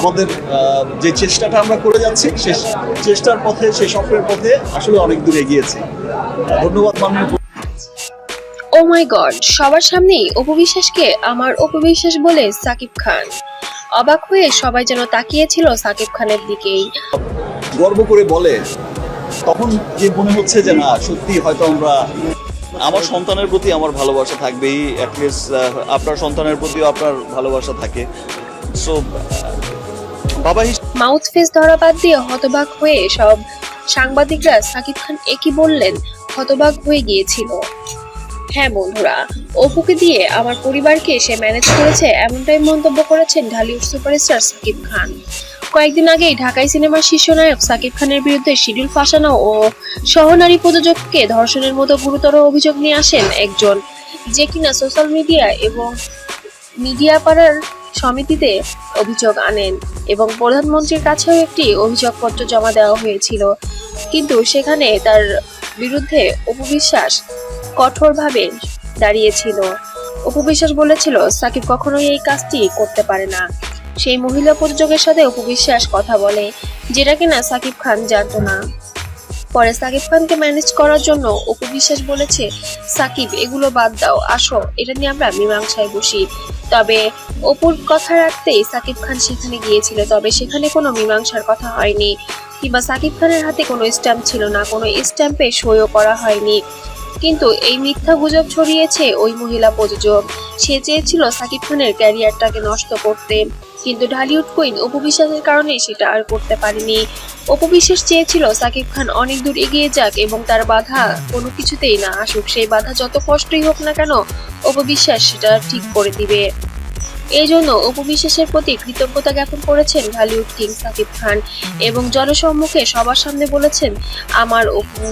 আমাদের যে চেষ্টাটা আমরা করে যাচ্ছি সে চেষ্টার পথে সেই স্বপ্নের পথে আসলে অনেক দূর এগিয়েছি। ধন্যবাদ মাননীয় ও মাই গড সবার সামনেই অপবিশ্বাসকে আমার অপবিশ্বাস বলে সাকিব খান। অবাক হয়ে সবাই যেন তাকিয়েছিল সাকিব খানের দিকেই। গর্ব করে বলে তখন যে মনে হচ্ছে যে না সত্যি হয়তো আমরা আমার সন্তানের প্রতি আমার ভালোবাসা থাকবেই অ্যাটলিস্ট আপনার সন্তানের প্রতিও আপনার ভালোবাসা থাকে। সো বাবা মাউথ ফেস ধরা বাদ দিয়ে হতবাক হয়ে সব সাংবাদিকরা সাকিব খান একই বললেন, হতবাক হয়ে গিয়েছিল। হ্যাঁ বন্ধুরা, অপুকে দিয়ে আমার পরিবারকে সে ম্যানেজ করেছে এমনটাই মন্তব্য করেছেন ঢালিউড সুপারস্টার সাকিব খান। কয়েকদিন আগেই ঢাকাই সিনেমার শীর্ষ নায়ক সাকিব খানের বিরুদ্ধে শিডিউল ফাঁসানো ও সহনারী প্রযোজককে ধর্ষণের মতো গুরুতর অভিযোগ নিয়ে আসেন একজন, যে কিনা সোশ্যাল মিডিয়া এবং মিডিয়া পাড়ার সমিতিতে অভিযোগ আনেন এবং প্রধানমন্ত্রীর কাছেও একটি অভিযোগপত্র জমা দেওয়া হয়েছিল। কিন্তু সেখানে তার বিরুদ্ধে অপবিশ্বাস কঠোরভাবে দাঁড়িয়েছিল। অপবিশ্বাস বলেছিল, সাকিব কখনোই এই কাজটি করতে পারে না। সেই মহিলা প্রযোজকের সাথে অপবিশ্বাস কথা বলে, যেটা কিনা সাকিব খান জানতো না। পরে সাকিব খানকে ম্যানেজ করার জন্য অপবিশ্বাস বলেছে, সাকিব, এগুলো বাদ দাও, আসো, এটা নিয়ে আমরা মীমাংসায় বসি। তবে অপুর কথা রাখতেই সাকিব খান সেখানে গিয়েছিল, তবে সেখানে কোনো মীমাংসার কথা হয়নি, কিংবা সাকিব খানের হাতে কোনো স্ট্যাম্প ছিল না, কোনো স্ট্যাম্পে সইও করা হয়নি। কিন্তু এই মিথ্যা গুজব ছড়িয়েছে ওই মহিলা প্রযোজক। সে চেয়েছিল সাকিব খানের ক্যারিয়ারটাকে নষ্ট করতে, কিন্তু ঢালিউড কুইন অপবিশ্বাসের কারণে সেটা আর করতে পারেনি। অপবিশ্বাস চেয়েছিল, সাকিব খান অনেক দূর এগিয়ে যাক এবং তার বাধা কোনো কিছুতেই না আসুক। সেই বাধা যত কষ্টই হোক না কেন, অপবিশ্বাস সেটা ঠিক করে দিবে। এই জন্য অপবিশ্বাসের প্রতি কৃতজ্ঞতা জ্ঞাপন করেছেন ঢালিউড কিং সাকিব খান এবং জনসম্মুখে সবার সামনে বলেছেন, আমার অপু